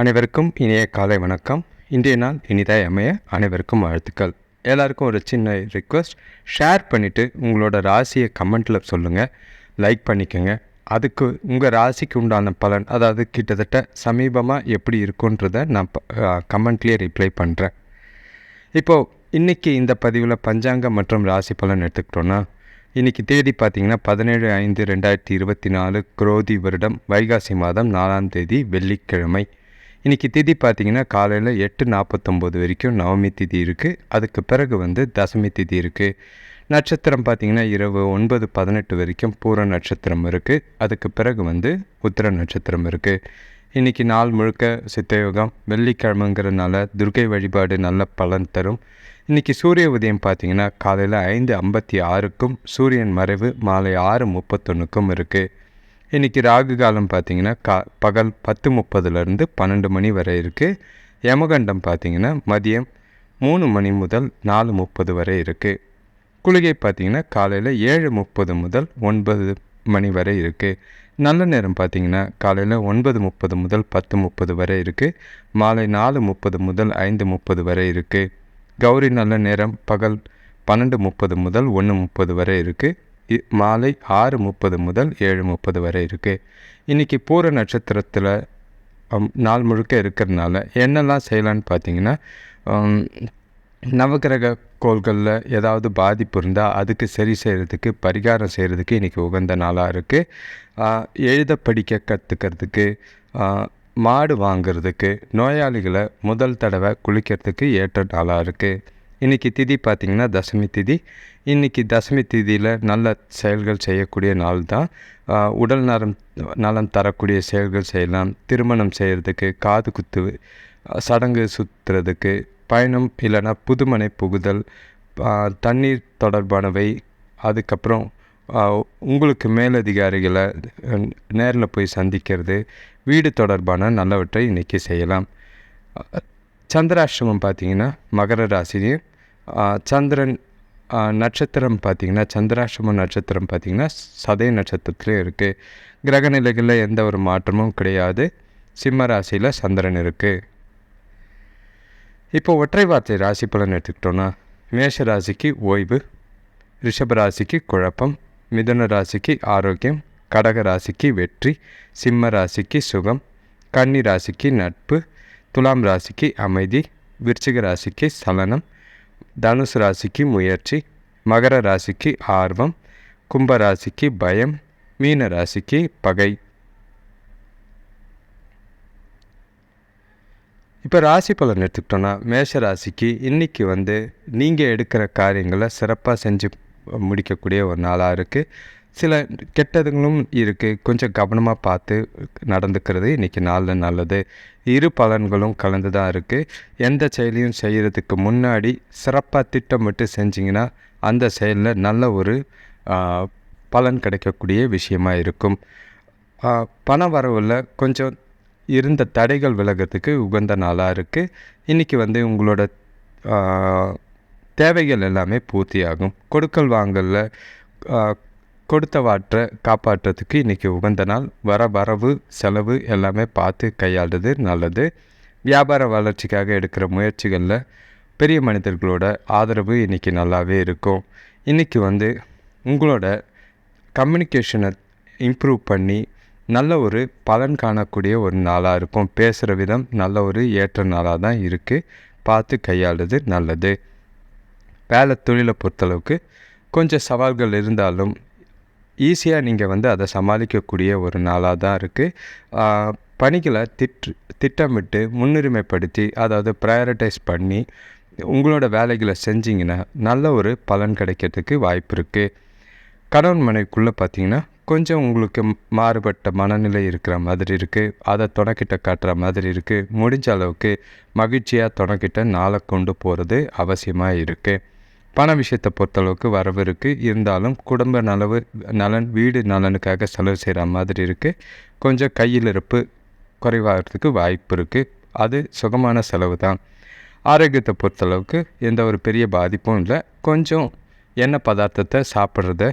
அனைவருக்கும் இனிய காலை வணக்கம். இன்றைய நாள் இனிதாய் அமைய அனைவருக்கும் வாழ்த்துக்கள். எல்லாருக்கும் ஒரு சின்ன ரிக்வெஸ்ட் ஷேர் பண்ணிவிட்டு உங்களோட ராசியை கமெண்ட்டில் சொல்லுங்கள் லைக் பண்ணிக்கோங்க. அதுக்கு உங்கள் ராசிக்கு உண்டான பலன் அதாவது கிட்டத்தட்ட சமீபமாக எப்படி இருக்குன்றத நான் கமெண்ட்லேயே ரிப்ளை பண்ணுறேன் இப்போது இன்றைக்கி இந்த பதிவில் பஞ்சாங்கம் மற்றும் ராசி பலன் எடுத்துக்கிட்டோன்னா இன்றைக்கி தேதி பார்த்திங்கன்னா பதினேழு ஐந்து ரெண்டாயிரத்தி இருபத்தி நாலு குரோதி வருடம் வைகாசி மாதம் நாலாம் தேதி வெள்ளிக்கிழமை. இன்றைக்கி திதி பார்த்திங்கன்னா காலையில் எட்டு நாற்பத்தொம்போது வரைக்கும் நவமி திதி இருக்குது அதுக்கு பிறகு வந்து தசமி திதி இருக்குது நட்சத்திரம் பார்த்திங்கன்னா இரவு ஒன்பது பதினெட்டு வரைக்கும் பூர நட்சத்திரம் இருக்குது அதுக்கு பிறகு வந்து உத்திர நட்சத்திரம் இருக்குது இன்றைக்கி நாள் முழுக்க சித்தயோகம் வெள்ளிக்கிழமைங்கிறதுனால துர்கை வழிபாடு நல்ல பலன் தரும். இன்றைக்கி சூரிய உதயம் பார்த்திங்கன்னா காலையில் ஐந்து ஐம்பத்தி ஆறுக்கும் சூரியன் மறைவு மாலை ஆறு முப்பத்தொன்றுக்கும் இருக்குது இன்றைக்கி ராகு காலம் பார்த்திங்கன்னா கா பகல் பத்து முப்பதுலேருந்து பன்னெண்டு மணி வரை இருக்குது யமகண்டம் பார்த்திங்கன்னா மதியம் மூணு மணி முதல் நாலு முப்பது வரை இருக்குது குளிகை பார்த்திங்கன்னா காலையில் ஏழு முப்பது முதல் ஒன்பது மணி வரை இருக்குது நல்ல நேரம் பார்த்திங்கன்னா காலையில் ஒன்பது முப்பது முதல் பத்து முப்பது வரை இருக்குது மாலை நாலு முப்பது முதல் ஐந்து முப்பது வரை இருக்குது கௌரி நல்ல நேரம் பகல் பன்னெண்டு முப்பது முதல் ஒன்று முப்பது வரை இருக்குது மாலை ஆறு முப்பது முதல் ஏழு முப்பது வரை இருக்குது இன்றைக்கி பூர நட்சத்திரத்தில் நாள் முழுக்க இருக்கிறதுனால என்னெல்லாம் செய்யலான்னு பார்த்தீங்கன்னா நவகிரக கோள்களில் ஏதாவது பாதிப்பு இருந்தால் அதுக்கு சரி செய்கிறதுக்கு பரிகாரம் செய்கிறதுக்கு இன்றைக்கி உகந்த நாளாக இருக்குது எழுத படிக்க கற்றுக்கிறதுக்கு மாடு வாங்கிறதுக்கு நோயாளிகளை முதல் தடவை குளிக்கிறதுக்கு ஏற்ற நாளாக இருக்குது இன்றைக்கி திதி பார்த்திங்கன்னா தசமி திதி. இன்றைக்கி தசமி திதியில் நல்ல செயல்கள் செய்யக்கூடிய நாள் தான். உடல் நலம் நலம் தரக்கூடிய செயல்கள் செய்யலாம். திருமணம் செய்கிறதுக்கு காது குத்து சடங்கு சுற்றுறதுக்கு பயணம் இல்லைன்னா புதுமனை புகுதல் தண்ணீர் தொடர்பானவை அதுக்கப்புறம் உங்களுக்கு மேலதிகாரிகளை நேரில் போய் சந்திக்கிறது வீடு தொடர்பான நல்லவற்றை இன்றைக்கி செய்யலாம். சந்திராஷ்டிரமம் பார்த்திங்கன்னா மகர ராசிலையும் சந்திரன் நட்சத்திரம் பார்த்திங்கன்னா சந்திராஷ்டிரம நட்சத்திரம் பார்த்திங்கன்னா சதய நட்சத்திரத்துலேயும் இருக்குது கிரக நிலைகளில் எந்த ஒரு மாற்றமும் கிடையாது. சிம்ம ராசியில் சந்திரன் இருக்குது இப்போ ஒற்றை வார்த்தை ராசி பலன் எடுத்துக்கிட்டோன்னா மேஷ ராசிக்கு ஓய்வு ரிஷப ராசிக்கு குழப்பம் மிதுன ராசிக்கு ஆரோக்கியம் கடக ராசிக்கு வெற்றி சிம்ம ராசிக்கு சுகம் கன்னி ராசிக்கு நட்பு துலாம் ராசிக்கு அமைதி விருச்சிக ராசிக்கு சலனம் தனுசு ராசிக்கு முயற்சி மகர ராசிக்கு ஆர்வம் கும்ப ராசிக்கு பயம் மீன ராசிக்கு பகை. இப்போ ராசி பலன் எடுத்துக்கிட்டோன்னா மேஷ ராசிக்கு இன்றைக்கி வந்து நீங்கள் எடுக்கிற காரியங்களை சிறப்பாக செஞ்சு முடிக்கக்கூடிய ஒரு நாளாக இருக்குது சில கெட்டதுங்களும் இருக்குது கொஞ்சம் கவனமாக பார்த்து நடந்துக்கிறது இன்றைக்கி நாளில் நல்லது. இரு பலன்களும் கலந்து தான் இருக்குது எந்த செயலையும் செய்கிறதுக்கு முன்னாடி சிறப்பாக திட்டமிட்டு செஞ்சிங்கன்னா அந்த செயலில் நல்ல ஒரு பலன் கிடைக்கக்கூடிய விஷயமாக இருக்கும். பண வரவில் கொஞ்சம் இருந்த தடைகள் விலகிறதுக்கு உகந்த நாளாக இருக்குது இன்றைக்கி வந்து உங்களோட தேவைகள் எல்லாமே பூர்த்தியாகும். கொடுக்கல் வாங்கலில் கொடுத்த வாற்றை காப்பாற்றுறதுக்கு இன்றைக்கி உகந்த நாள். வர வரவு செலவு எல்லாமே பார்த்து கையாளுறது நல்லது. வியாபார வளர்ச்சிக்காக எடுக்கிற முயற்சிகளில் பெரிய மனிதர்களோட ஆதரவு இன்றைக்கி நல்லாவே இருக்கும். இன்றைக்கி வந்து உங்களோட கம்யூனிகேஷனை இம்ப்ரூவ் பண்ணி நல்ல ஒரு பலன் காணக்கூடிய ஒரு நாளாக இருக்கும். பேசுகிற விதம் நல்ல ஒரு ஏற்ற நாளாக தான் இருக்குது பார்த்து கையாளுறது நல்லது. வேலை தொழிலை பொறுத்தளவுக்கு கொஞ்சம் சவால்கள் இருந்தாலும் ஈஸியாக நீங்கள் வந்து அதை சமாளிக்கக்கூடிய ஒரு நாளாக தான் இருக்குது பணிகளை திட்டு திட்டமிட்டு முன்னுரிமைப்படுத்தி அதாவது ப்ரையாரிட்டைஸ் பண்ணி உங்களோட வேலைகளை செஞ்சிங்கன்னா நல்ல ஒரு பலன் கிடைக்கிறதுக்கு வாய்ப்பு இருக்குது கணவன் மனைவிக்குள்ளே பார்த்தீங்கன்னா கொஞ்சம் உங்களுக்கு மாறுபட்ட மனநிலை இருக்கிற மாதிரி இருக்குது அதை துணைக்கிட்ட காட்டுற மாதிரி இருக்குது முடிஞ்ச அளவுக்கு மகிழ்ச்சியாக துணைக்கிட்ட நாளை கொண்டு போகிறது அவசியமாக இருக்குது பண விஷயத்தை பொறுத்தளவுக்கு வரவு இருக்குது இருந்தாலும் குடும்ப நலவு நலன் வீடு நலனுக்காக செலவு செய்கிற மாதிரி இருக்குது கொஞ்சம் கையில் இருப்பு குறைவாகிறதுக்கு வாய்ப்பு இருக்குது அது சுகமான செலவு தான். ஆரோக்கியத்தை பொறுத்தளவுக்கு எந்த ஒரு பெரிய பாதிப்பும் இல்லை. கொஞ்சம் எண்ணெய் பதார்த்தத்தை சாப்பிட்றத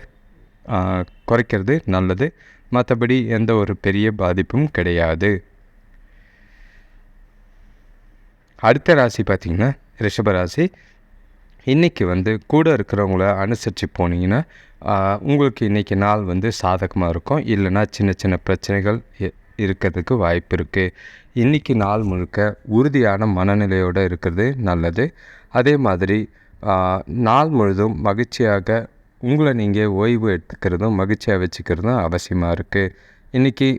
குறைக்கிறது நல்லது. மற்றபடி எந்த ஒரு பெரிய பாதிப்பும் கிடையாது. அடுத்த ராசி பார்த்திங்கன்னா ரிஷபராசி இன்றைக்கி வந்து கூட இருக்கிறவங்கள அனுசரித்து போனீங்கன்னா உங்களுக்கு இன்றைக்கி நாள் வந்து சாதகமாக இருக்கும். இல்லைன்னா சின்ன சின்ன பிரச்சனைகள் இருக்கிறதுக்கு வாய்ப்பு இருக்குது இன்றைக்கி நாள் முழுக்க உறுதியான மனநிலையோடு இருக்கிறது நல்லது. அதே மாதிரி நாள் முழுதும் மகிழ்ச்சியாக உங்களை நீங்கள் ஓய்வு எடுத்துக்கிறதும் மகிழ்ச்சியாக வச்சுக்கிறதும் அவசியமாக இருக்குது இன்றைக்கி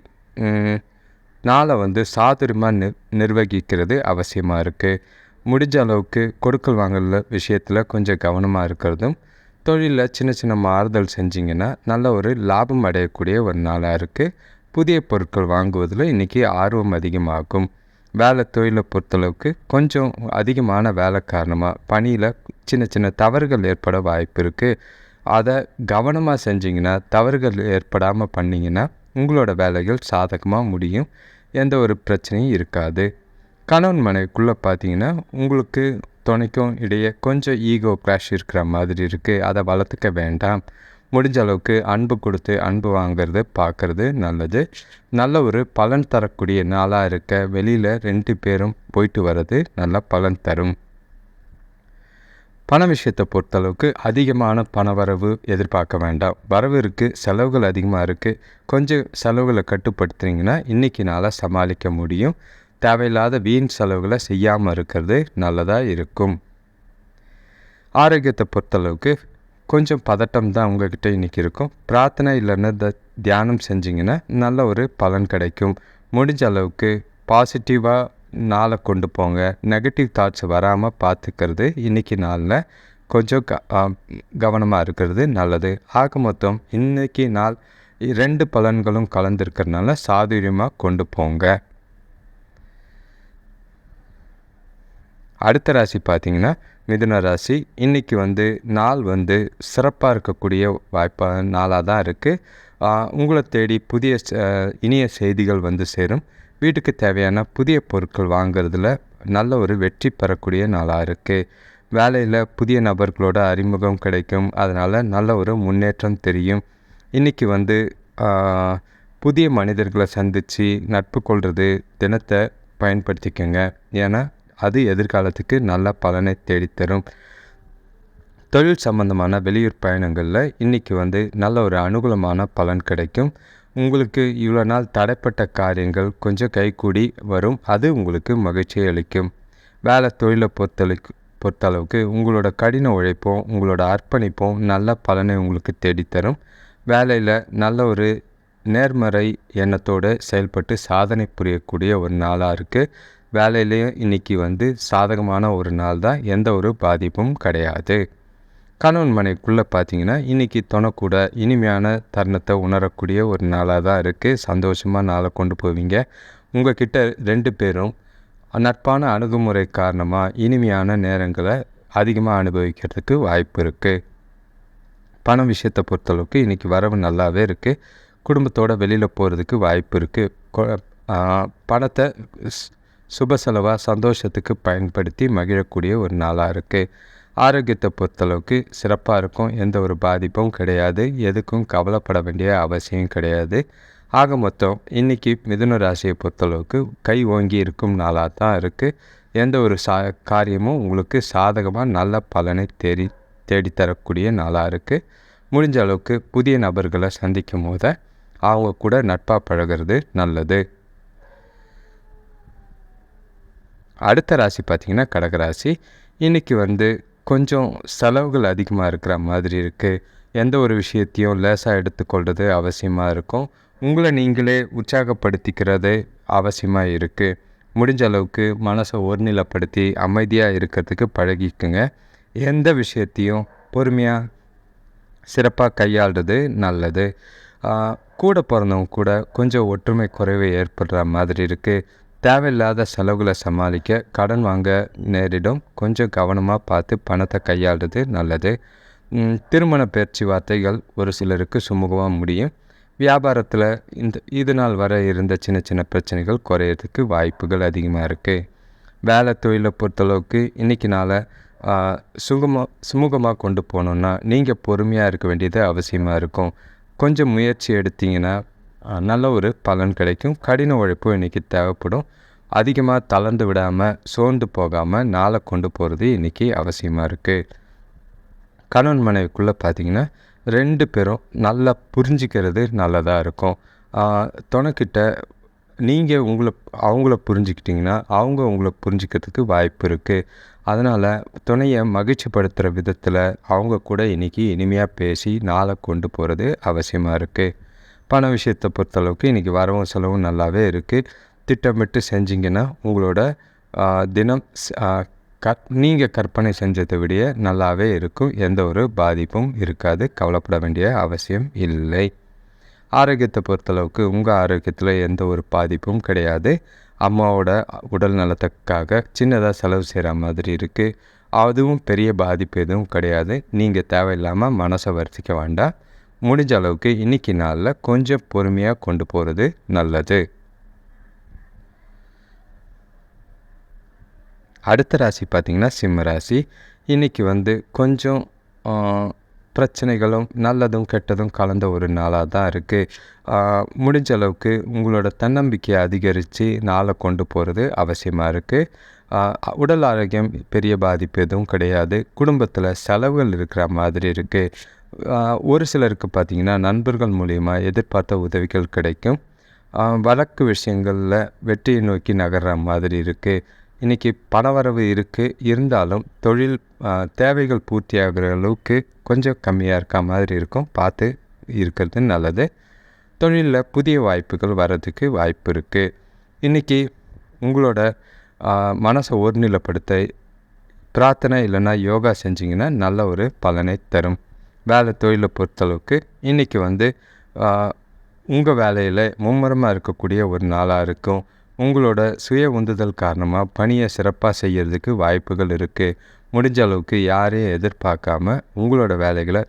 நாளை வந்து சாதுரியமாக நிர் நிர்வகிக்கிறது அவசியமாக இருக்குது முடிஞ்ச அளவுக்கு கொடுக்கல் வாங்கல விஷயத்தில் கொஞ்சம் கவனமாக இருக்கிறதும் தொழிலில் சின்ன சின்ன மாறுதல் செஞ்சிங்கன்னா நல்ல ஒரு லாபம் அடையக்கூடிய ஒரு நாளாக இருக்குது புதிய பொருட்கள் வாங்குவதில் இன்றைக்கி ஆர்வம் அதிகமாகும். வேலை தொழிலை பொறுத்தளவுக்கு கொஞ்சம் அதிகமான வேலை காரணமாக பணியில் சின்ன சின்ன தவறுகள் ஏற்பட வாய்ப்பு இருக்குது அதை கவனமாக செஞ்சிங்கன்னா தவறுகள் ஏற்படாமல் பண்ணிங்கன்னா உங்களோட வேலைகள் சாதகமாக முடியும். எந்த ஒரு பிரச்சனையும் இருக்காது. கணவன் மனைவிக்குள்ளே பார்த்தீங்கன்னா உங்களுக்கு துணைக்கும் இடையே கொஞ்சம் ஈகோ கிளாஷ் இருக்கிற மாதிரி இருக்குது அதை வளர்த்துக்க வேண்டாம். முடிஞ்ச அளவுக்கு அன்பு கொடுத்து அன்பு வாங்கிறது பார்க்குறது நல்லது. நல்ல ஒரு பலன் தரக்கூடிய நாளாக இருக்க வெளியில் ரெண்டு பேரும் போயிட்டு வர்றது நல்ல பலன் தரும். பண விஷயத்தை பொறுத்தளவுக்கு அதிகமான பண வரவு எதிர்பார்க்க வேண்டாம். வரவு இருக்குது செலவுகள் அதிகமாக இருக்குது கொஞ்சம் செலவுகளை கட்டுப்படுத்துனீங்கன்னா இன்றைக்கி நாளாக சமாளிக்க முடியும். தேவையில்லாத வீண் செலவுகளை செய்யாமல் இருக்கிறது நல்லதாக இருக்கும். ஆரோக்கியத்தை பொறுத்தளவுக்கு கொஞ்சம் பதட்டம் தான் உங்கள்கிட்ட இன்றைக்கி இருக்கும். பிரார்த்தனை இல்லைன்னா த தியானம் செஞ்சிங்கன்னா நல்ல ஒரு பலன் கிடைக்கும். முடிஞ்ச அளவுக்கு பாசிட்டிவாக நாளை கொண்டு போங்க. நெகட்டிவ் தாட்ஸ் வராமல் பார்த்துக்கிறது இன்றைக்கி நாளில் கொஞ்சம் க கவனமாக இருக்கிறது நல்லது. ஆக மொத்தம் இன்றைக்கி நாள் ரெண்டு பலன்களும் கலந்துருக்கிறதுனால சாதுரியமாக கொண்டு போங்க. அடுத்த ராசி பார்த்திங்கன்னா மிதுன ராசி. இன்றைக்கி வந்து நாள் வந்து சிறப்பாக இருக்கக்கூடிய வாய்ப்பாக நாளாக தான் இருக்குது உங்களை தேடி புதிய இனிய செய்திகள் வந்து சேரும். வீட்டுக்கு தேவையான புதிய பொருட்கள் வாங்கிறதுல நல்ல ஒரு வெற்றி பெறக்கூடிய நாளாக இருக்குது வேலையில் புதிய நபர்களோட அறிமுகம் கிடைக்கும். அதனால் நல்ல ஒரு முன்னேற்றம் தெரியும். இன்றைக்கி வந்து புதிய மனிதர்களை சந்தித்து நட்பு கொள்வது தினத்தை பயன்படுத்திக்கோங்க. ஏன்னா அது எதிர்காலத்துக்கு நல்ல பலனை தேடித்தரும். தொழில் சம்பந்தமான வெளியூர் பயணங்களில் இன்றைக்கி வந்து நல்ல ஒரு அனுகூலமான பலன் கிடைக்கும். உங்களுக்கு இவ்வளோ நாள் தடைப்பட்ட காரியங்கள் கொஞ்சம் கைகூடி வரும். அது உங்களுக்கு மகிழ்ச்சியை அளிக்கும். வேலை தொழிலை பொறுத்தளவுக்கு பொறுத்தளவுக்கு உங்களோட கடின உழைப்பும் உங்களோட அர்ப்பணிப்பும் நல்ல பலனை உங்களுக்கு தேடித்தரும். வேலையில் நல்ல ஒரு நேர்மறை எண்ணத்தோடு செயல்பட்டு சாதனை புரியக்கூடிய ஒரு நாளாக இருக்குது வேலையிலையும் இன்றைக்கி வந்து சாதகமான ஒரு நாள் தான். எந்த ஒரு பாதிப்பும் கிடையாது. கணவன் மனைக்குள்ளே பார்த்தீங்கன்னா இன்றைக்கி தொணக்கூட இனிமையான தருணத்தை உணரக்கூடிய ஒரு நாளாக தான் இருக்குது சந்தோஷமாக நாளை கொண்டு போவீங்க. உங்கள் கிட்ட ரெண்டு பேரும் நட்பான அணுகுமுறை காரணமாக இனிமையான நேரங்களை அதிகமாக அனுபவிக்கிறதுக்கு வாய்ப்பு இருக்குது பணம் விஷயத்தை பொறுத்தளவுக்கு இன்றைக்கி வரவு நல்லாவே இருக்குது குடும்பத்தோடு வெளியில் போகிறதுக்கு வாய்ப்பு இருக்குது பணத்தை சுப செலவாக சந்தோஷத்துக்கு பயன்படுத்தி மகிழக்கூடிய ஒரு நாளாக இருக்குது ஆரோக்கியத்தை பொறுத்தளவுக்கு சிறப்பாக இருக்கும். எந்த ஒரு பாதிப்பும் கிடையாது. எதுக்கும் கவலைப்பட வேண்டிய அவசியம் கிடையாது. ஆக மொத்தம் இன்றைக்கி மிதுன ராசியை பொறுத்தளவுக்கு கை ஓங்கி இருக்கும் நாளாக தான் இருக்குது எந்த ஒரு சா காரியமும் உங்களுக்கு சாதகமாக நல்ல பலனை தேடி தேடித்தரக்கூடிய நாளாக இருக்குது முடிஞ்ச அளவுக்கு புதிய நபர்களை சந்திக்கும் போத அவங்க கூட நட்பாக பழகிறது நல்லது. அடுத்த ராசி பார்த்திங்கன்னா கடகராசி இன்றைக்கி வந்து கொஞ்சம் செலவுகள் அதிகமாக இருக்கிற மாதிரி இருக்குது எந்த ஒரு விஷயத்தையும் லேசாக எடுத்துக்கொள்வது அவசியமாக இருக்கும். உங்களை நீங்களே உற்சாகப்படுத்திக்கிறது அவசியமாக இருக்குது முடிஞ்ச அளவுக்கு மனசை ஒருநிலைப்படுத்தி அமைதியாக இருக்கிறதுக்கு பழகிக்குங்க. எந்த விஷயத்தையும் பொறுமையாக சிறப்பாக கையாளுறது நல்லது. கூட பிறந்தவங்க கூட கொஞ்சம் ஒற்றுமை குறைவு ஏற்படுற மாதிரி இருக்குது தேவையில்லாத செலவுகளை சமாளிக்க கடன் வாங்க நேரிடும். கொஞ்சம் கவனமாக பார்த்து பணத்தை கையாளுறது நல்லது. திருமண பேச்சுவார்த்தைகள் ஒரு சிலருக்கு சுமூகமாக முடியும். வியாபாரத்தில் இந்த இது நாள் வர இருந்த சின்ன சின்ன பிரச்சனைகள் குறையிறதுக்கு வாய்ப்புகள் அதிகமாக இருக்குது வேலை தொழிலை பொறுத்தளவுக்கு இன்றைக்கி நாளை சுகமாக சுமூகமாக கொண்டு போகணுன்னா நீங்கள் பொறுமையாக இருக்க வேண்டியது அவசியமாக இருக்கும். கொஞ்சம் முயற்சி எடுத்திங்கன்னா நல்ல ஒரு பலன் கிடைக்கும். கடின உழைப்பு இன்றைக்கி தேவைப்படும். அதிகமாக தளர்ந்து விடாமல் சோர்ந்து போகாமல் நாளை கொண்டு போகிறது இன்றைக்கி அவசியமாக இருக்குது கணவன் மனைவிக்குள்ளே பார்த்தீங்கன்னா ரெண்டு பேரும் நல்லா புரிஞ்சிக்கிறது நல்லதாக இருக்கும். துணைக்கிட்ட நீங்கள் உங்களை அவங்கள புரிஞ்சுக்கிட்டிங்கன்னா அவங்க உங்களை புரிஞ்சிக்கிறதுக்கு வாய்ப்பு இருக்குது அதனால் துணையை மகிழ்ச்சிப்படுத்துகிற விதத்தில் அவங்க கூட இன்றைக்கி இனிமையாக பேசி நாளை கொண்டு போகிறது அவசியமாக இருக்குது பண விஷயத்தை பொறுத்தளவுக்கு இன்றைக்கி வரவும் செலவும் நல்லாவே இருக்குது திட்டமிட்டு செஞ்சிங்கன்னா உங்களோட தினம் க நீங்கள் கற்பனை செஞ்சதை விட நல்லாவே இருக்கும். எந்த ஒரு பாதிப்பும் இருக்காது. கவலைப்பட வேண்டிய அவசியம் இல்லை. ஆரோக்கியத்தை பொறுத்தளவுக்கு உங்கள் ஆரோக்கியத்தில் எந்த ஒரு பாதிப்பும் கிடையாது. அம்மாவோட உடல் நலத்துக்காக சின்னதாக செலவு செய்கிற மாதிரி இருக்குது அதுவும் பெரிய பாதிப்பு எதுவும் கிடையாது. நீங்கள் தேவையில்லாமல் மனசை வருத்திக்க வேண்டாம். முடிஞ்ச அளவுக்கு இன்னைக்கு நாளில் கொஞ்சம் பொறுமையாக கொண்டு போகிறது நல்லது. அடுத்த ராசி பார்த்திங்கன்னா சிம்ம ராசி. இன்றைக்கி வந்து கொஞ்சம் பிரச்சனைகளும் நல்லதும் கெட்டதும் கலந்த ஒரு நாளாக தான் இருக்குது முடிஞ்ச அளவுக்கு உங்களோட தன்னம்பிக்கையை அதிகரித்து நாளை கொண்டு போகிறது அவசியமாக இருக்குது உடல் ஆரோக்கியம் பெரிய பாதிப்பு எதுவும் கிடையாது. குடும்பத்தில் செலவுகள் இருக்கிற மாதிரி இருக்குது ஒரு சிலருக்கு பார்த்திங்கன்னா நண்பர்கள் மூலிமா எதிர்பார்த்த உதவிகள் கிடைக்கும். வழக்கு விஷயங்களில் வெற்றியை நோக்கி நகர்ற மாதிரி இருக்குது இன்றைக்கி பணவரவு இருக்குது இருந்தாலும் தொழில் தேவைகள் பூர்த்தியாகிற அளவுக்கு கொஞ்சம் கம்மியாக இருக்க மாதிரி இருக்கும். பார்த்து இருக்கிறது நல்லது. தொழிலில் புதிய வாய்ப்புகள் வர்றதுக்கு வாய்ப்பு இருக்குது இன்றைக்கி உங்களோட மனசை ஒருநிலைப்படுத்த பிரார்த்தனை இல்லைன்னா யோகா செஞ்சிங்கன்னா நல்ல ஒரு பலனை தரும். வேலை தொழிலை பொறுத்தளவுக்கு இன்றைக்கி வந்து உங்கள் வேலையில் மும்முரமாக இருக்கக்கூடிய ஒரு நாளாக இருக்கும். உங்களோட சுய உந்துதல் காரணமாக பணியை சிறப்பாக செய்கிறதுக்கு வாய்ப்புகள் இருக்குது முடிஞ்ச அளவுக்கு யாரையும் எதிர்பார்க்காம உங்களோட வேலைகளை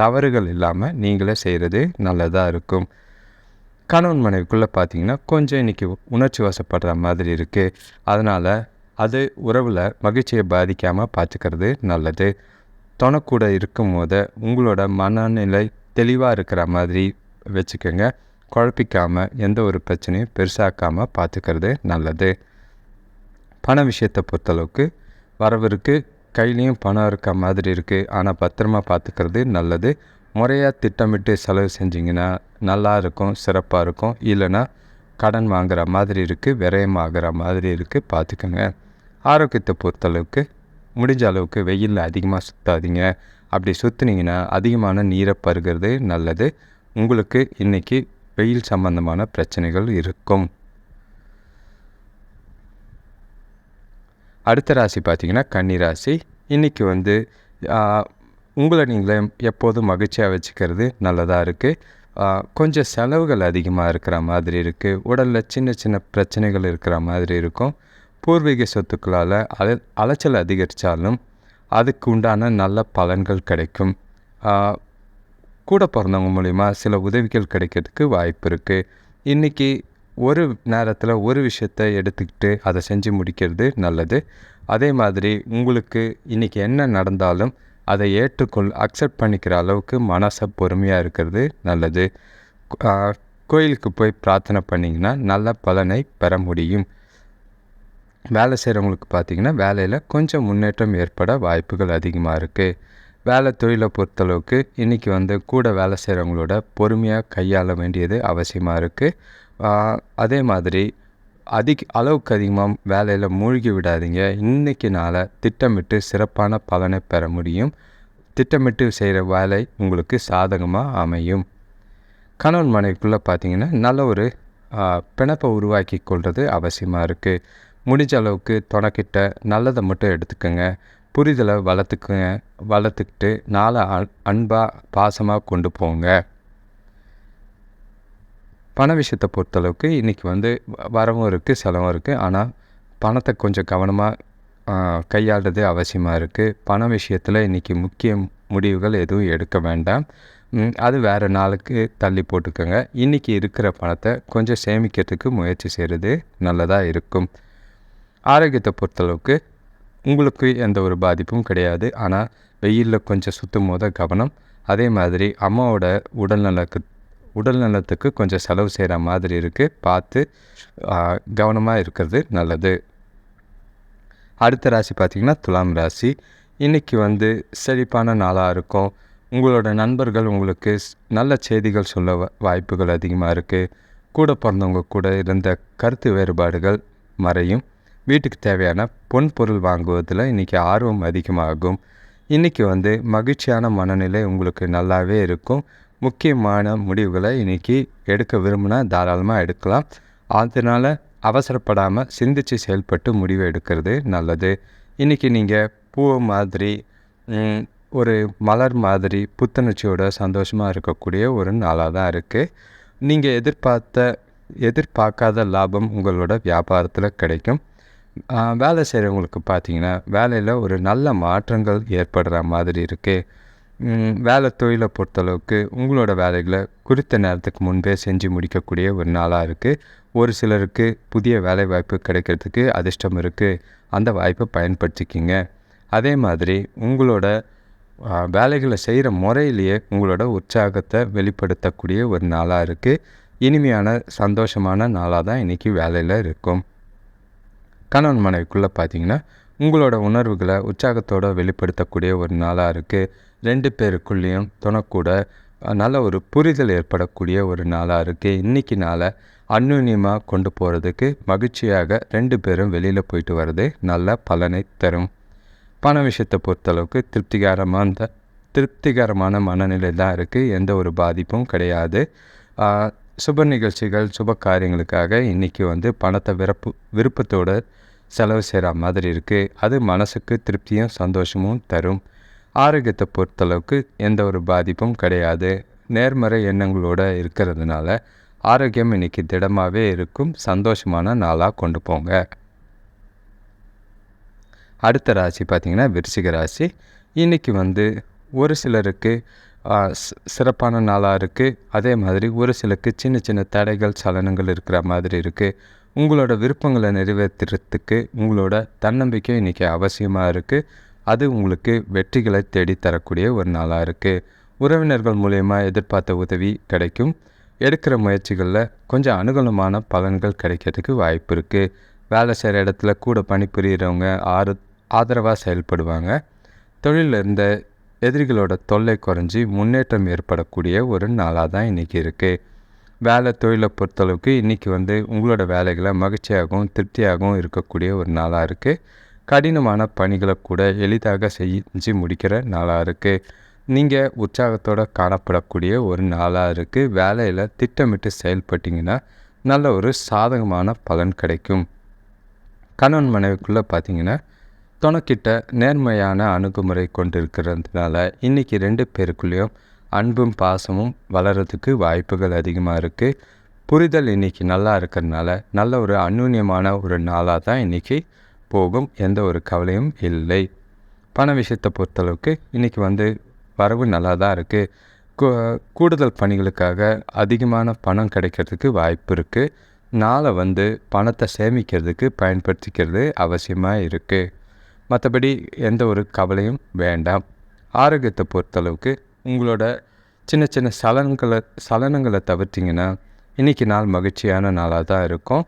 தவறுகள் இல்லாமல் நீங்களே செய்கிறது நல்லதாக இருக்கும். கணவன் மனைவிக்குள்ளே பார்த்தீங்கன்னா கொஞ்சம் இன்றைக்கி உணர்ச்சி வசப்படுற மாதிரி இருக்குது அதனால் அது உறவில் மகிழ்ச்சியை பாதிக்காமல் பார்த்துக்கிறது நல்லது. துணைக்கூட இருக்கும் போது உங்களோட மனநிலை தெளிவாக இருக்கிற மாதிரி வச்சுக்கோங்க. குழப்பிக்காமல் எந்த ஒரு பிரச்சனையும் பெருசாக்காமல் பார்த்துக்கிறது நல்லது. பண விஷயத்தை பொறுத்தளவுக்கு வரவருக்கு கையிலையும் பணம் இருக்க மாதிரி இருக்குது ஆனால் பத்திரமா பார்த்துக்கிறது நல்லது. முறையாக திட்டமிட்டு செலவு செஞ்சிங்கன்னா நல்லா இருக்கும் சிறப்பாக இருக்கும். இல்லைன்னா கடன் வாங்குகிற மாதிரி இருக்குது விரயமாகிற மாதிரி இருக்குது பார்த்துக்கோங்க ஆரோக்கியத்தை பொறுத்தளவுக்கு முடிஞ்ச அளவுக்கு வெயிலில் அதிகமாக சுற்றாதீங்க அப்படி சுற்றுனீங்கன்னா அதிகமான நீரை பருகிறது நல்லது. உங்களுக்கு இன்றைக்கி வெயில் சம்பந்தமான பிரச்சனைகள் இருக்கும். அடுத்த ராசி பார்த்தீங்கன்னா கன்னி ராசி. இன்றைக்கி வந்து உங்களை நீங்களே எப்போதும் மகிழ்ச்சியாக வச்சுக்கிறது நல்லதாக இருக்குது கொஞ்சம் செலவுகள் அதிகமாக இருக்கிற மாதிரி இருக்குது உடலில் சின்ன சின்ன பிரச்சனைகள் இருக்கிற மாதிரி இருக்கும். பூர்வீக சொத்துக்களால் அல அலைச்சல் அதிகரித்தாலும் அதுக்கு உண்டான நல்ல பலன்கள் கிடைக்கும். கூட பிறந்தவங்க மூலிமா சில உதவிகள் கிடைக்கிறதுக்கு வாய்ப்பு இருக்குது இன்றைக்கி ஒரு நேரத்தில் ஒரு விஷயத்தை எடுத்துக்கிட்டு அதை செஞ்சு முடிக்கிறது நல்லது. அதே மாதிரி உங்களுக்கு இன்றைக்கி என்ன நடந்தாலும் அதை ஏற்றுக்கொள் அக்செப்ட் பண்ணிக்கிற அளவுக்கு மனசை பொறுமையாக இருக்கிறது நல்லது. கோயிலுக்கு போய் பிரார்த்தனை பண்ணிங்கன்னா நல்ல பலனை பெற முடியும். வேலை செய்கிறவங்களுக்கு பார்த்திங்கன்னா வேலையில் கொஞ்சம் முன்னேற்றம் ஏற்பட வாய்ப்புகள் அதிகமாக இருக்குது வேலை தொழிலை பொறுத்தளவுக்கு இன்றைக்கி வந்து கூட வேலை செய்கிறவங்களோட பொறுமையாக கையாள வேண்டியது அவசியமாக இருக்குது அதே மாதிரி அதிக அளவுக்கு அதிகமாக வேலையில் மூழ்கி விடாதீங்க. இன்றைக்கி நாளை திட்டமிட்டு சிறப்பான பலனை பெற முடியும். திட்டமிட்டு செய்கிற வேலை உங்களுக்கு சாதகமாக அமையும். கணவன் மனைவிக்குள்ளே பார்த்தீங்கன்னா நல்ல ஒரு பிணப்பை உருவாக்கி கொள்வது அவசியமாக இருக்குது முடிஞ்ச அளவுக்கு துணைக்கிட்ட நல்லதை மட்டும் எடுத்துக்கோங்க. புரிதலை வளர்த்துக்குங்க. வளர்த்துக்கிட்டு நாளை அன்பாக பாசமாக கொண்டு போங்க. பண விஷயத்தை பொறுத்தளவுக்கு இன்றைக்கி வந்து வ- வரவும் இருக்குது செலவும் இருக்குது ஆனால் பணத்தை கொஞ்சம் கவனமாக கையாளுறது அவசியமாக இருக்குது பண விஷயத்தில் இன்றைக்கி முக்கிய முடிவுகள் எதுவும் எடுக்க வேண்டாம். அது வேறு நாளுக்கு தள்ளி போட்டுக்கோங்க. இன்றைக்கி இருக்கிற பணத்தை கொஞ்சம் சேமிக்கிறதுக்கு முயற்சி செய்கிறது நல்லதாக இருக்கும். ஆரோக்கியத்தை பொறுத்தளவுக்கு உங்களுக்கு எந்த ஒரு பாதிப்பும் கிடையாது. ஆனால் வெயிலில் கொஞ்சம் சுற்றும் போது கவனம். அதே மாதிரி அம்மாவோட உடல்நலக்கு உடல் நலத்துக்கு கொஞ்சம் செலவு செய்கிற மாதிரி இருக்குது பார்த்து கவனமாக இருக்கிறது நல்லது. அடுத்த ராசி பார்த்திங்கன்னா துலாம் ராசி. இன்றைக்கி வந்து செழிப்பான நாளாக இருக்கும். உங்களோட நண்பர்கள் உங்களுக்கு நல்ல செய்திகள் சொல்ல வாய்ப்புகள் அதிகமாக இருக்குது கூட பிறந்தவங்க கூட இருந்த கருத்து வேறுபாடுகள் மறையும். வீட்டுக்கு தேவையான பொன் பொருள் வாங்குவதில் இன்றைக்கி ஆர்வம் அதிகமாகும். இன்றைக்கி வந்து மகிழ்ச்சியான மனநிலை உங்களுக்கு நல்லாவே இருக்கும். முக்கியமான முடிவுகளை இன்றைக்கி எடுக்க விரும்பினா தாராளமாக எடுக்கலாம். அதனால் அவசரப்படாமல் சிந்தித்து செயல்பட்டு முடிவு எடுக்கிறது நல்லது. இன்றைக்கி நீங்கள் பூ மாதிரி ஒரு மலர் மாதிரி புத்துணர்ச்சியோட சந்தோஷமாக இருக்கக்கூடிய ஒரு நாளாக தான் இருக்குது நீங்கள் எதிர்பார்த்த எதிர்பார்க்காத லாபம் உங்களோட வியாபாரத்தில் கிடைக்கும். வேலை செய்கிறவங்களுக்கு பார்த்தீங்கன்னா வேலையில் ஒரு நல்ல மாற்றங்கள் ஏற்படுற மாதிரி இருக்குது வேலை தொழிலை பொறுத்தளவுக்கு உங்களோட வேலைகளை குறித்த நேரத்துக்கு முன்பே செஞ்சு முடிக்கக்கூடிய ஒரு நாளாக இருக்குது ஒரு சிலருக்கு புதிய வேலை வாய்ப்பு கிடைக்கிறதுக்கு அதிர்ஷ்டம் இருக்குது அந்த வாய்ப்பை பயன்படுத்திக்கிங்க. அதே மாதிரி உங்களோட வேலைகளை செய்கிற முறையிலேயே உங்களோட உற்சாகத்தை வெளிப்படுத்தக்கூடிய ஒரு நாளாக இருக்குது இனிமையான சந்தோஷமான நாளாக தான் இன்றைக்கி வேலையில் இருக்கும். கணவன் மனைவிக்குள்ளே பார்த்தீங்கன்னா உங்களோட உணர்வுகளை உற்சாகத்தோடு வெளிப்படுத்தக்கூடிய ஒரு நாளாக இருக்குது ரெண்டு பேருக்குள்ளேயும் துணக்கூட நல்ல ஒரு புரிதல் ஏற்படக்கூடிய ஒரு நாளாக இருக்குது இன்றைக்கி நாளை அந்யுன்யமாக கொண்டு போகிறதுக்கு மகிழ்ச்சியாக ரெண்டு பேரும் வெளியில் போயிட்டு வர்றது நல்ல பலனை தரும். பண விஷயத்தை பொறுத்தளவுக்கு திருப்திகரமான திருப்திகரமான மனநிலை தான் இருக்குது எந்த ஒரு பாதிப்பும் கிடையாது. சுப நிகழ்ச்சிகள் சுப காரியங்களுக்காக இன்றைக்கி வந்து பணத்தை விருப்பு விருப்பத்தோடு செலவு செய்கிற மாதிரி இருக்குது அது மனசுக்கு திருப்தியும் சந்தோஷமும் தரும். ஆரோக்கியத்தை பொறுத்தளவுக்கு எந்த ஒரு பாதிப்பும் கிடையாது. நேர்மறை எண்ணங்களோடு இருக்கிறதுனால ஆரோக்கியம் இன்றைக்கி திடமாகவே இருக்கும். சந்தோஷமான நாளாக கொண்டு போங்க. அடுத்த ராசி பார்த்திங்கன்னா விருச்சிக ராசி. இன்றைக்கி வந்து ஒரு சிலருக்கு சிறப்பான நாளாக இருக்குது அதே மாதிரி ஒரு சிலருக்கு சின்ன சின்ன தடைகள் சலனங்கள் இருக்கிற மாதிரி இருக்குது உங்களோட விருப்பங்களை நிறைவேற்றுறதுக்கு உங்களோட தன்னம்பிக்கை இன்றைக்கி அவசியமாக இருக்குது அது உங்களுக்கு வெற்றிகளை தேடித்தரக்கூடிய ஒரு நாளாக இருக்குது உறவினர்கள் மூலயமா எதிர்பார்த்த உதவி கிடைக்கும். எடுக்கிற முயற்சிகளில் கொஞ்சம் அனுகூலமான பலன்கள் கிடைக்கிறதுக்கு வாய்ப்பு இருக்குது வேலை செய்கிற இடத்துல கூட பணிபுரிகிறவங்க ஆறு ஆதரவாக செயல்படுவாங்க. தொழிலில் இருந்த எதிரிகளோட தொல்லை குறைஞ்சி முன்னேற்றம் ஏற்படக்கூடிய ஒரு நாளாக தான் இன்றைக்கி இருக்குது வேலை தொழிலை பொறுத்தளவுக்கு இன்றைக்கி வந்து உங்களோட வேலைகளை மகிழ்ச்சியாகவும் திருப்தியாகவும் இருக்கக்கூடிய ஒரு நாளாக இருக்குது கடினமான பணிகளை கூட எளிதாக செஞ்சு முடிக்கிற நாளாக இருக்குது நீங்கள் உற்சாகத்தோடு காணப்படக்கூடிய ஒரு நாளாக இருக்குது வேலையில் திட்டமிட்டு செயல்பட்டிங்கன்னா நல்ல ஒரு சாதகமான பலன் கிடைக்கும். கணவன் மனைவிக்குள்ளே பார்த்தீங்கன்னா துணைக்கிட்ட நேர்மையான அணுகுமுறை கொண்டிருக்கிறதுனால இன்றைக்கி ரெண்டு பேருக்குள்ளேயும் அன்பும் பாசமும் வளர்கிறதுக்கு வாய்ப்புகள் அதிகமாக இருக்குது புரிதல் இன்றைக்கி நல்லா இருக்கிறதுனால நல்ல ஒரு அந்யூன்யமான ஒரு நாளாக தான் இன்றைக்கி போகும். எந்த ஒரு கவலையும் இல்லை. பண விஷயத்தை பொறுத்தளவுக்கு இன்றைக்கி வந்து வரவு நல்லா தான் இருக்குது கூடுதல் பணிகளுக்காக அதிகமான பணம் கிடைக்கிறதுக்கு வாய்ப்பு இருக்குது நாளை வந்து பணத்தை சேமிக்கிறதுக்கு பயன்படுத்திக்கிறது அவசியமாக இருக்குது மற்றபடி எந்த ஒரு கவலையும் வேண்டாம். ஆரோக்கியத்தை பொறுத்தளவுக்கு உங்களோட சின்ன சின்ன சலன்களை சலனங்களை தவிர்த்திங்கன்னா இன்றைக்கி நாள் மகிழ்ச்சியான நாளாக தான் இருக்கும்.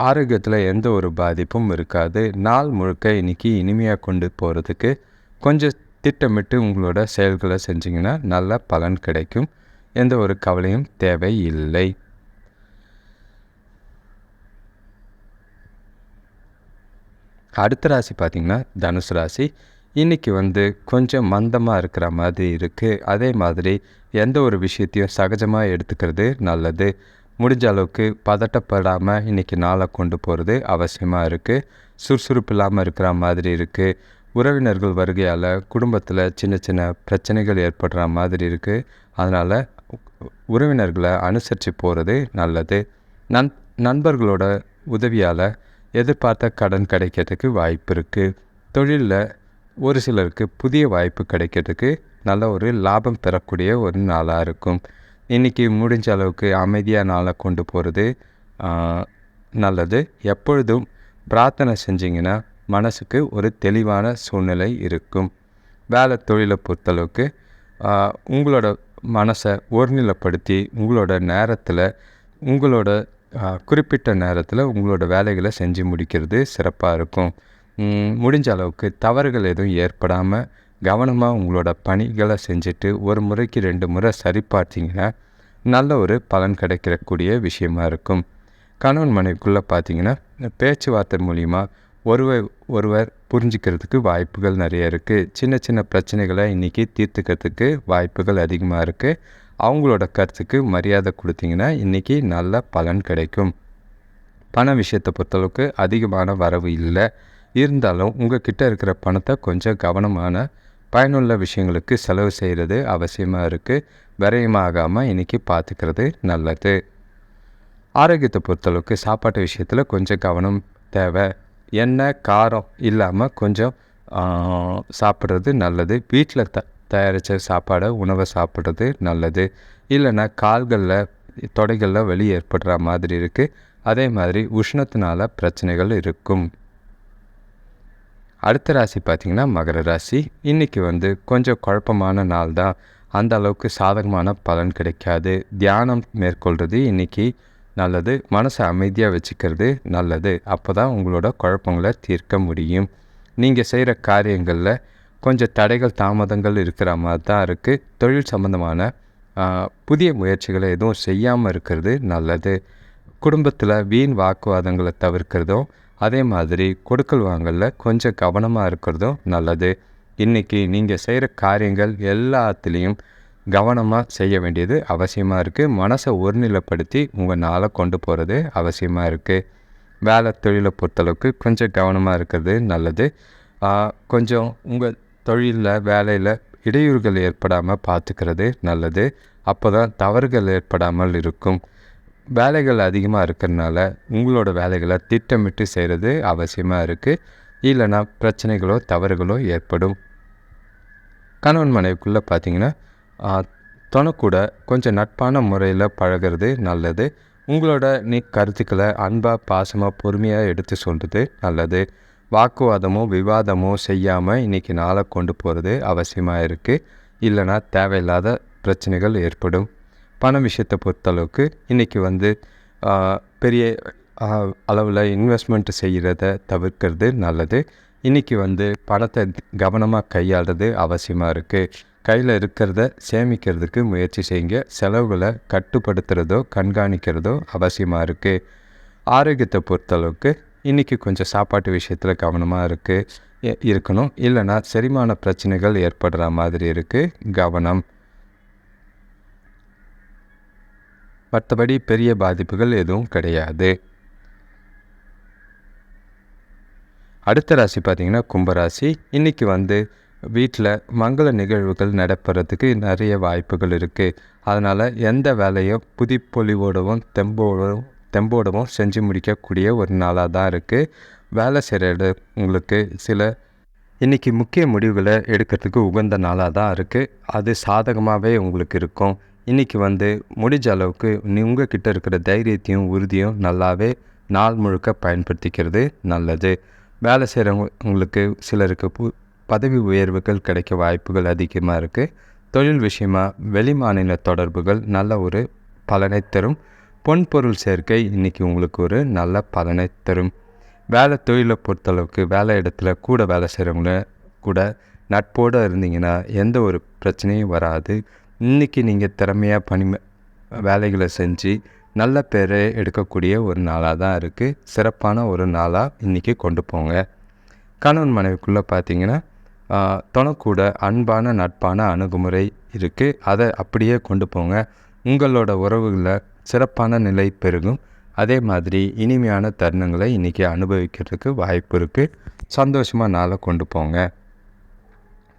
ஆரோக்கியத்தில் எந்த ஒரு பாதிப்பும் இருக்காது. நாள் முழுக்க இன்றைக்கி இனிமையாக கொண்டு போகிறதுக்கு கொஞ்சம் திட்டமிட்டு உங்களோட செயல்களை செஞ்சிங்கன்னா நல்ல பலன் கிடைக்கும். எந்த ஒரு கவலையும் தேவை இல்லை அடுத்த ராசி பார்த்திங்கன்னா தனுசு ராசி. இன்றைக்கி வந்து கொஞ்சம் மந்தமாக இருக்கிற மாதிரி இருக்குது அதே மாதிரி எந்த ஒரு விஷயத்தையும் சகஜமாக எடுத்துக்கிறது நல்லது. முடிஞ்ச அளவுக்கு பதட்டப்படாமல் இன்றைக்கி நாளை கொண்டு போகிறது அவசியமாக இருக்குது சுறுசுறுப்பு இல்லாமல் இருக்கிற மாதிரி இருக்குது உறவினர்கள் வருகையால் குடும்பத்தில் சின்ன சின்ன பிரச்சனைகள் ஏற்படுற மாதிரி இருக்குது அதனால் உறவினர்களை அனுசரித்து போகிறது நல்லது. நன் நண்பர்களோட உதவியால் எதிர்பார்த்த கடன் கிடைக்கிறதுக்கு வாய்ப்பு இருக்குது தொழிலில் ஒரு சிலருக்கு புதிய வாய்ப்பு கிடைக்கிறதுக்கு நல்ல ஒரு லாபம் பெறக்கூடிய ஒரு நாளாக இருக்கும். இன்றைக்கி முடிஞ்ச அளவுக்கு அமைதியாக நாளை கொண்டு போகிறது நல்லது. எப்பொழுதும் பிரார்த்தனை செஞ்சிங்கன்னா மனசுக்கு ஒரு தெளிவான சூழ்நிலை இருக்கும். வேலை தொழிலை பொறுத்தளவுக்கு உங்களோட மனசை ஒருநிலைப்படுத்தி உங்களோட நேரத்தில் உங்களோட குறிப்பிட்ட நேரத்தில் உங்களோட வேலைகளை செஞ்சு முடிக்கிறது சிறப்பாக இருக்கும். முடிஞ்ச அளவுக்கு தவறுகள் எதுவும் ஏற்படாமல் கவனமாக உங்களோட பணிகளை செஞ்சுட்டு ஒரு முறைக்கு ரெண்டு முறை சரி பார்த்தீங்கன்னா நல்ல ஒரு பலன் கிடைக்கக்கூடிய விஷயமா இருக்கும். கணவன் மனைவிக்குள்ளே பார்த்தீங்கன்னா பேச்சுவார்த்தை மூலிமா ஒருவர் ஒருவர் புரிஞ்சுக்கிறதுக்கு வாய்ப்புகள் நிறைய இருக்குது சின்ன சின்ன பிரச்சனைகளை இன்றைக்கி தீர்த்துக்கிறதுக்கு வாய்ப்புகள் அதிகமாக இருக்குது அவங்களோட கருத்துக்கு மரியாதை கொடுத்தீங்கன்னா இன்றைக்கி நல்ல பலன் கிடைக்கும். பண விஷயத்தை பொறுத்தளவுக்கு அதிகமான வரவு இல்லை. இருந்தாலும் உங்கள் இருக்கிற பணத்தை கொஞ்சம் கவனமான பயனுள்ள விஷயங்களுக்கு செலவு செய்கிறது அவசியமாக இருக்குது விரயமாகாமல் இன்றைக்கி பார்த்துக்கிறது நல்லது. ஆரோக்கியத்தை பொறுத்தளவுக்கு சாப்பாட்டு விஷயத்தில் கொஞ்சம் கவனம் தேவை. எண்ணெய் காரம் இல்லாமல் கொஞ்சம் சாப்பிட்றது நல்லது. வீட்டில் த தயாரித்த சாப்பாடை உணவை சாப்பிட்றது நல்லது. இல்லைன்னா கால்களில் தொடைகளில் வலி ஏற்படுற மாதிரி இருக்குது அதே மாதிரி உஷ்ணத்தினால பிரச்சனைகள் இருக்கும். அடுத்த ராசி பார்த்திங்கன்னா மகர ராசி. இன்றைக்கி வந்து கொஞ்சம் குழப்பமான நாள் தான். அந்த அளவுக்கு சாதகமான பலன் கிடைக்காது. தியானம் மேற்கொள்கிறது இன்றைக்கி நல்லது. மனசை அமைதியாக வச்சுக்கிறது நல்லது. அப்போ தான் உங்களோட குழப்பங்களை தீர்க்க முடியும். நீங்கள் செய்கிற காரியங்களில் கொஞ்சம் தடைகள் தாமதங்கள் இருக்கிற மாதிரி தான் இருக்குது தொழில் சம்மந்தமான புதிய முயற்சிகளை எதுவும் செய்யாமல் இருக்கிறது நல்லது. குடும்பத்தில் வீண் வாக்குவாதங்களை தவிர்க்கிறதும் அதே மாதிரி கொடுக்கல் வாங்கலில் கொஞ்சம் கவனமாக இருக்கிறதும் நல்லது. இன்றைக்கி நீங்கள் செய்கிற காரியங்கள் எல்லாத்துலேயும் கவனமாக செய்ய வேண்டியது அவசியமாக இருக்குது மனசை ஒருநிலைப்படுத்தி உங்கள் நாளை கொண்டு போகிறது அவசியமாக இருக்குது வேலை தொழிலை பொறுத்தளவுக்கு கொஞ்சம் கவனமாக இருக்கிறது நல்லது. கொஞ்சம் உங்கள் தொழிலில் வேலையில் இடையூறுகள் ஏற்படாமல் பார்த்துக்கிறது நல்லது. அப்போ தான் தவறுகள் ஏற்படாமல் இருக்கும். வேலைகள் அதிகமாக இருக்கிறனால உங்களோட வேலைகளை திட்டமிட்டு செய்கிறது அவசியமாக இருக்குது இல்லைன்னா பிரச்சனைகளோ தவறுகளோ ஏற்படும். கணவன் மனைவிக்குள்ளே பார்த்தீங்கன்னா துணைக்கூட கொஞ்சம் நட்பான முறையில் பழகிறது நல்லது. உங்களோட நீ கருத்துக்களை அன்பாக பாசமாக பொறுமையாக எடுத்து சொல்கிறது நல்லது. வாக்குவாதமோ விவாதமோ செய்யாமல் இன்றைக்கி நாளை கொண்டு போகிறது அவசியமாக இருக்குது இல்லைன்னா தேவையில்லாத பிரச்சனைகள் ஏற்படும். பண விஷயத்தை பொறுத்தளவுக்கு இன்றைக்கி வந்து பெரிய அளவில் இன்வெஸ்ட்மெண்ட் செய்கிறத தவிர்க்கிறது நல்லது. இன்றைக்கி வந்து பணத்தை கவனமாக கையாளுறது அவசியமாக இருக்குது கையில் இருக்கிறத சேமிக்கிறதுக்கு முயற்சி செய்யுங்க. செலவுகளை கட்டுப்படுத்துகிறதோ கண்காணிக்கிறதோ அவசியமாக இருக்குது ஆரோக்கியத்தை பொறுத்தளவுக்கு இன்றைக்கி கொஞ்சம் சாப்பாட்டு விஷயத்தில் கவனமாக இருக்குது இருக்கணும். இல்லைன்னா செரிமான பிரச்சனைகள் ஏற்படுற மாதிரி இருக்குது கவனம். மற்றபடி பெரிய பாதிப்புகள் எதுவும் கிடையாது. அடுத்த ராசி பார்த்திங்கன்னா கும்பராசி. இன்றைக்கி வந்து வீட்டில் மங்கள நிகழ்வுகள் நடப்புறதுக்கு நிறைய வாய்ப்புகள் இருக்குது அதனால் எந்த வேலையும் புதுப்பொலிவோடவும் தெம்போடவும் தெம்போடவும் செஞ்சு முடிக்கக்கூடிய ஒரு நாளாக தான் இருக்குது வேலை செய்கிற இடம் உங்களுக்கு சில இன்றைக்கி முக்கிய முடிவுகளை எடுக்கிறதுக்கு உகந்த நாளாக தான் இருக்குது அது சாதகமாகவே உங்களுக்கு இருக்கும். இன்றைக்கி வந்து முடிஞ்ச அளவுக்கு நீ கிட்டே இருக்கிற தைரியத்தையும் உறுதியும் நல்லாவே நாள் முழுக்க பயன்படுத்திக்கிறது நல்லது. வேலை செய்கிறவங்க உங்களுக்கு சிலருக்கு பு பதவி உயர்வுகள் கிடைக்க வாய்ப்புகள் அதிகமாக இருக்குது தொழில் விஷயமா வெளி மாநில தொடர்புகள் நல்ல ஒரு பலனை தரும். பொன்பொருள் சேர்க்கை இன்றைக்கி உங்களுக்கு ஒரு நல்ல பலனை தரும். வேலை தொழிலை பொறுத்தளவுக்கு வேலை இடத்துல கூட வேலை செய்கிறவங்கள கூட நட்போடு இருந்தீங்கன்னா எந்த ஒரு பிரச்சனையும் வராது. இன்றைக்கி நீங்கள் திறமையாக பணி வேலைகளை செஞ்சு நல்ல பேரை எடுக்கக்கூடிய ஒரு நாளாக தான் இருக்குது சிறப்பான ஒரு நாளாக இன்றைக்கி கொண்டு போங்க. கணவன் மனைவிக்குள்ளே பார்த்தீங்கன்னா தொணக்கூட அன்பான நட்பான அணுகுமுறை இருக்குது அதை அப்படியே கொண்டு போங்க. உங்களோட உறவுகளை சிறப்பான நிலை பெருகும். அதே மாதிரி இனிமையான தருணங்களை இன்றைக்கி அனுபவிக்கிறதுக்கு வாய்ப்பு இருக்குது சந்தோஷமாக நாளை கொண்டு போங்க.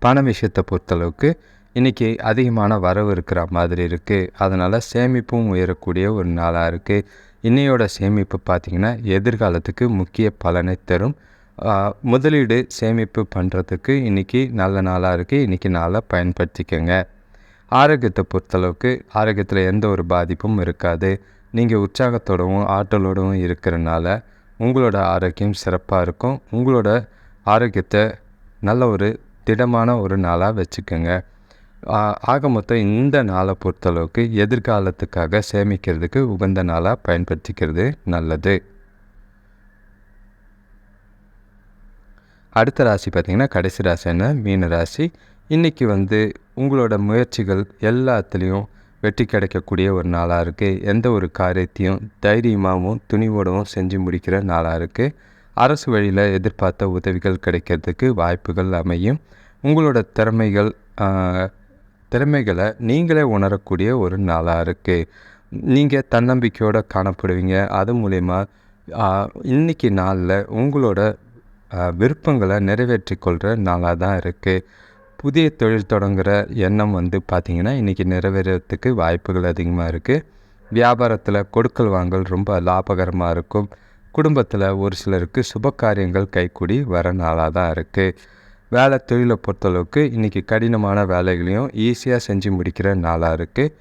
பண விஷயத்தை பொறுத்தளவுக்கு இன்றைக்கி அதிகமான வரவு இருக்கிற மாதிரி இருக்குது அதனால் சேமிப்பும் உயரக்கூடிய ஒரு நாளாக இருக்குது இன்னையோட சேமிப்பு பார்த்திங்கன்னா எதிர்காலத்துக்கு முக்கிய பலனை தரும். முதலீடு சேமிப்பு பண்ணுறதுக்கு இன்றைக்கி நல்ல நாளாக இருக்குது இன்றைக்கி நாளை பயன்படுத்திக்கங்க. ஆரோக்கியத்தை பொறுத்தளவுக்கு ஆரோக்கியத்தில் எந்த ஒரு பாதிப்பும் இருக்காது. நீங்கள் உற்சாகத்தோடவும் ஆற்றலோடவும் இருக்கிறனால உங்களோட ஆரோக்கியம் சிறப்பாக இருக்கும். உங்களோட ஆரோக்கியத்தை நல்ல ஒரு திடமான ஒரு நாளாக வச்சுக்கோங்க. ஆக மொத்தம் இந்த நாளை பொறுத்தளவுக்கு எதிர்காலத்துக்காக சேமிக்கிறதுக்கு உகந்த நாளாக பயன்படுத்திக்கிறது நல்லது. அடுத்த ராசி பார்த்திங்கன்னா கடைசி ராசி என்ன மீன ராசி இன்றைக்கி வந்து உங்களோட முயற்சிகள் எல்லாத்துலேயும் வெற்றி கிடைக்கக்கூடிய ஒரு நாளாக இருக்குது எந்த ஒரு காரியத்தையும் தைரியமாகவும் துணிவோடவும் செஞ்சு முடிக்கிற நாளாக இருக்குது அரசு வழியில் எதிர்பார்த்த உதவிகள் கிடைக்கிறதுக்கு வாய்ப்புகள் அமையும். உங்களோட திறமைகள் திறமைகளை நீங்களே உணரக்கூடிய ஒரு நாளாக இருக்குது நீங்கள் தன்னம்பிக்கையோடு காணப்படுவீங்க. அது மூலயமா இன்றைக்கி நாளில் உங்களோட விருப்பங்களை நிறைவேற்றி கொள்கிற நாளாக தான் இருக்குது புதிய தொழில் தொடங்குகிற எண்ணம் வந்து பார்த்திங்கன்னா இன்றைக்கி நிறைவேறத்துக்கு வாய்ப்புகள் அதிகமாக இருக்குது வியாபாரத்தில் கொடுக்கல் வாங்கல் ரொம்ப லாபகரமாக இருக்கும். குடும்பத்தில் ஒரு சிலருக்கு சுப காரியங்கள் கைக்கூடி வர நாளாக தான் இருக்குது வேலை தொழிலை பொறுத்தளவுக்கு இன்றைக்கி கடினமான வேலைகளையும் ஈஸியாக செஞ்சு முடிக்கிற நாளாக இருக்குது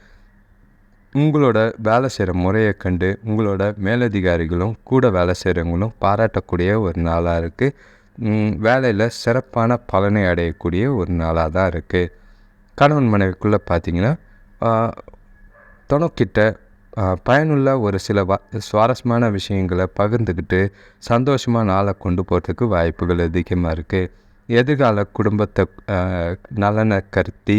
உங்களோட வேலை செய்கிற முறையை கண்டு உங்களோட மேலதிகாரிகளும் கூட வேலை செய்கிறவங்களும் பாராட்டக்கூடிய ஒரு நாளாக இருக்குது வேலையில் சிறப்பான பலனை அடையக்கூடிய ஒரு நாளாக தான் இருக்குது கணவன் மனைவிக்குள்ளே பார்த்தீங்கன்னா ஆஹ், துணைக்கிட்ட பயனுள்ள ஒரு சில வ சுவாரஸ்யமான விஷயங்களை பகிர்ந்துக்கிட்டு சந்தோஷமாக நாளை கொண்டு போகிறதுக்கு வாய்ப்புகள் அதிகமாக இருக்குது எதிர்கால குடும்பத்தை நலனை கருத்தி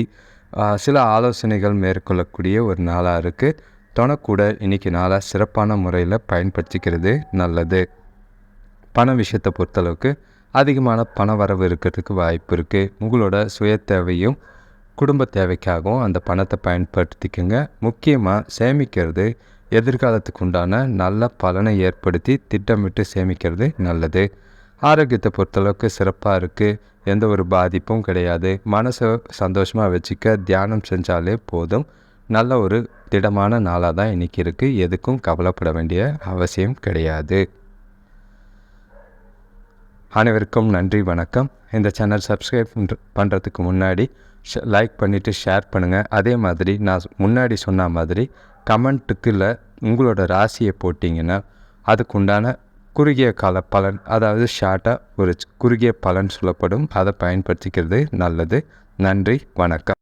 சில ஆலோசனைகள் மேற்கொள்ளக்கூடிய ஒரு நாளாக இருக்குது துணைக்கூட இன்றைக்கி நாளாக சிறப்பான முறையில் பயன்படுத்திக்கிறது நல்லது. பண விஷயத்தை பொறுத்தளவுக்கு அதிகமான பண வரவு இருக்கிறதுக்கு வாய்ப்பு இருக்குது உங்களோட சுய தேவையும் குடும்ப தேவைக்காகவும் அந்த பணத்தை பயன்படுத்திக்கோங்க. முக்கியமாக சேமிக்கிறது எதிர்காலத்துக்கு உண்டான நல்ல பலனை ஏற்படுத்தி திட்டமிட்டு சேமிக்கிறது நல்லது. ஆரோக்கியத்தை பொறுத்தளவுக்கு சிறப்பாக இருக்குது எந்த ஒரு பாதிப்பும் கிடையாது. மனசை சந்தோஷமாக வச்சுக்க தியானம் செஞ்சாலே போதும். நல்ல ஒரு திடமான நாளாக தான் இன்றைக்கி இருக்குது எதுக்கும் கவலைப்பட வேண்டிய அவசியம் கிடையாது. அனைவருக்கும் நன்றி வணக்கம். இந்த சேனல் சப்ஸ்கிரைப் பண்ணுறதுக்கு முன்னாடி லைக் பண்ணிவிட்டு ஷேர் பண்ணுங்கள் அதே மாதிரி நான் முன்னாடி சொன்ன மாதிரி கமெண்ட்டுக்குள்ள உங்களோட ராசியை போட்டிங்கன்னா அதுக்குண்டான குறுகிய கால பலன் அதாவது ஷார்ட்டாக ஒரு குறுகிய பலன் சொல்லப்படும். அதை பயன்படுத்திக்கிறது நல்லது. நன்றி வணக்கம்.